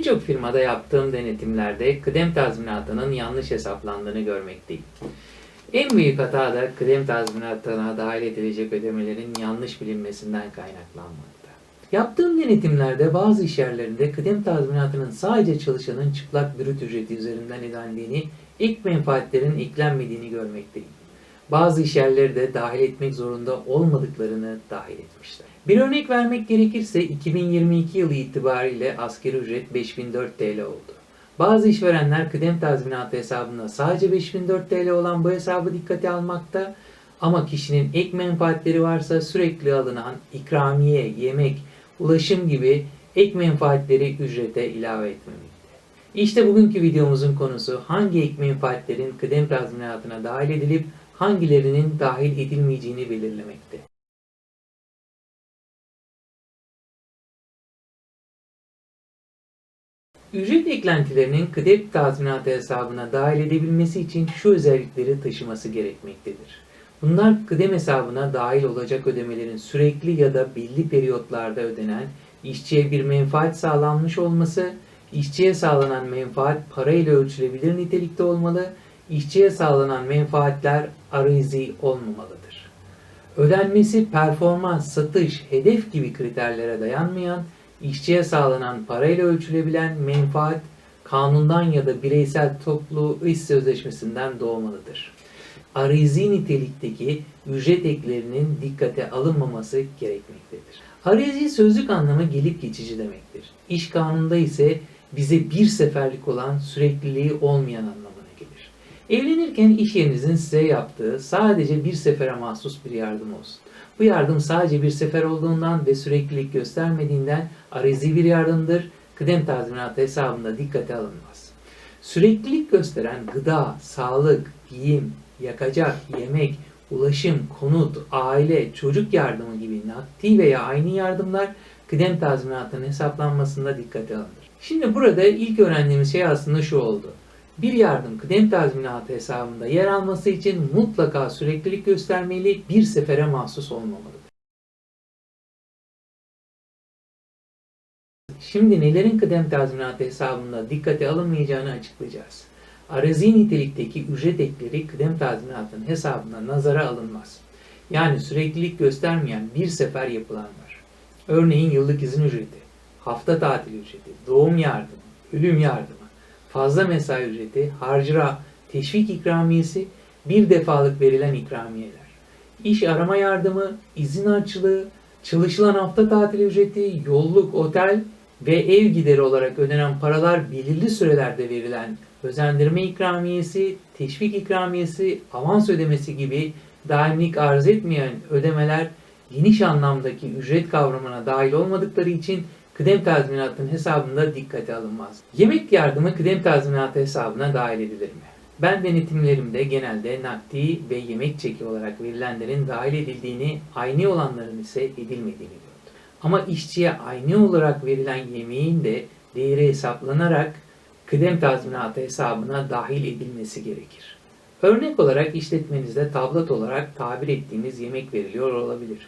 Birçok firmada yaptığım denetimlerde kıdem tazminatının yanlış hesaplandığını görmekteyim. En büyük hata da kıdem tazminatına dahil edilecek ödemelerin yanlış bilinmesinden kaynaklanmakta. Yaptığım denetimlerde bazı iş yerlerinde kıdem tazminatının sadece çalışanın çıplak brüt ücreti üzerinden ödendiğini, ek menfaatlerin eklenmediğini görmekteyim. Bazı iş yerleri de dahil etmek zorunda olmadıklarını dahil etmişler. Bir örnek vermek gerekirse 2022 yılı itibariyle asgari ücret 5004 TL oldu. Bazı işverenler kıdem tazminatı hesabında sadece 5004 TL olan bu hesabı dikkate almakta ama kişinin ek menfaatleri varsa sürekli alınan ikramiye, yemek, ulaşım gibi ek menfaatleri ücrete ilave etmemekte. İşte bugünkü videomuzun konusu hangi ek menfaatlerin kıdem tazminatına dahil edilip hangilerinin dahil edilmeyeceğini belirlemekte. Ücret eklentilerinin kıdem tazminatı hesabına dahil edebilmesi için şu özellikleri taşıması gerekmektedir. Bunlar kıdem hesabına dahil olacak ödemelerin sürekli ya da belli periyotlarda ödenen, işçiye bir menfaat sağlanmış olması, işçiye sağlanan menfaat parayla ölçülebilir nitelikte olmalı, işçiye sağlanan menfaatler arizi olmamalıdır. Ödenmesi performans, satış, hedef gibi kriterlere dayanmayan, işçiye sağlanan parayla ölçülebilen menfaat kanundan ya da bireysel toplu iş sözleşmesinden doğmalıdır. Arizi nitelikteki ücret eklerinin dikkate alınmaması gerekmektedir. Arizi sözlük anlamı gelip geçici demektir. İş kanununda ise bize bir seferlik olan sürekliliği olmayan gelir. Evlenirken iş yerinizin size yaptığı sadece bir sefere mahsus bir yardım olsun. Bu yardım sadece bir sefer olduğundan ve süreklilik göstermediğinden arizi bir yardımdır. Kıdem tazminatı hesabında dikkate alınmaz. Süreklilik gösteren gıda, sağlık, giyim, yakacak, yemek, ulaşım, konut, aile, çocuk yardımı gibi nakdi veya aynı yardımlar kıdem tazminatının hesaplanmasında dikkate alınır. Şimdi burada ilk öğrendiğimiz şey aslında şu oldu. Bir yardım kıdem tazminatı hesabında yer alması için mutlaka süreklilik göstermeli, bir sefere mahsus olmamalıdır. Şimdi nelerin kıdem tazminatı hesabında dikkate alınmayacağını açıklayacağız. Arazi nitelikteki ücret ekleri kıdem tazminatının hesabına nazara alınmaz. Yani süreklilik göstermeyen bir sefer yapılanlar. Örneğin yıllık izin ücreti, hafta tatil ücreti, doğum yardımı, ölüm yardımı, fazla mesai ücreti, harcıra, teşvik ikramiyesi, bir defalık verilen ikramiyeler. İş arama yardımı, izin harçlığı, çalışılan hafta tatil ücreti, yolluk, otel ve ev gideri olarak ödenen paralar belirli sürelerde verilen özendirme ikramiyesi, teşvik ikramiyesi, avans ödemesi gibi daimlik arz etmeyen ödemeler geniş anlamdaki ücret kavramına dahil olmadıkları için kıdem tazminatının hesabında dikkate alınmaz. Yemek yardımı kıdem tazminatı hesabına dahil edilir mi? Ben denetimlerimde genelde nakdi ve yemek çeki olarak verilenlerin dahil edildiğini, aynı olanların ise edilmediğini gördüm. Ama işçiye aynı olarak verilen yemeğin de değeri hesaplanarak kıdem tazminatı hesabına dahil edilmesi gerekir. Örnek olarak işletmenizde tablat olarak tabir ettiğiniz yemek veriliyor olabilir.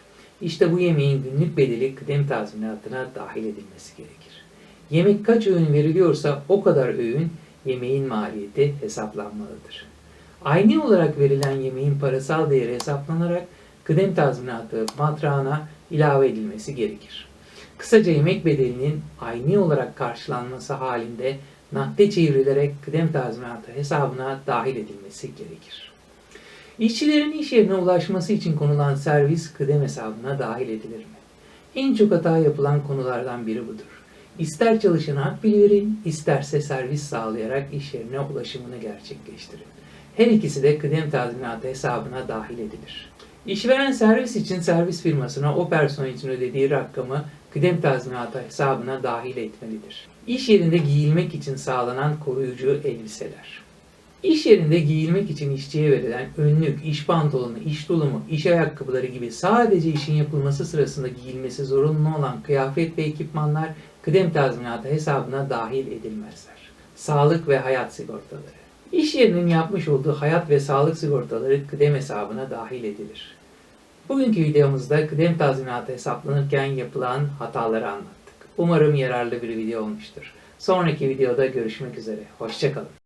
İşte bu yemeğin günlük bedeli kıdem tazminatına dahil edilmesi gerekir. Yemek kaç öğün veriliyorsa o kadar öğün yemeğin maliyeti hesaplanmalıdır. Aynı olarak verilen yemeğin parasal değeri hesaplanarak kıdem tazminatı matrağına ilave edilmesi gerekir. Kısaca yemek bedelinin aynı olarak karşılanması halinde nakde çevrilerek kıdem tazminatı hesabına dahil edilmesi gerekir. İşçilerin iş yerine ulaşması için konulan servis kıdem hesabına dahil edilir mi? En çok hata yapılan konulardan biri budur. İster çalışana akbil verin, isterse servis sağlayarak iş yerine ulaşımını gerçekleştirin. Her ikisi de kıdem tazminatı hesabına dahil edilir. İşveren servis için servis firmasına o personel için ödediği rakamı kıdem tazminatı hesabına dahil etmelidir. İş yerinde giyilmek için sağlanan koruyucu elbiseler. İş yerinde giyilmek için işçiye verilen önlük, iş pantolonu, iş tulumu, iş ayakkabıları gibi sadece işin yapılması sırasında giyilmesi zorunlu olan kıyafet ve ekipmanlar kıdem tazminatı hesabına dahil edilmezler. Sağlık ve hayat sigortaları. İş yerinin yapmış olduğu hayat ve sağlık sigortaları kıdem hesabına dahil edilir. Bugünkü videomuzda kıdem tazminatı hesaplanırken yapılan hataları anlattık. Umarım yararlı bir video olmuştur. Sonraki videoda görüşmek üzere. Hoşçakalın.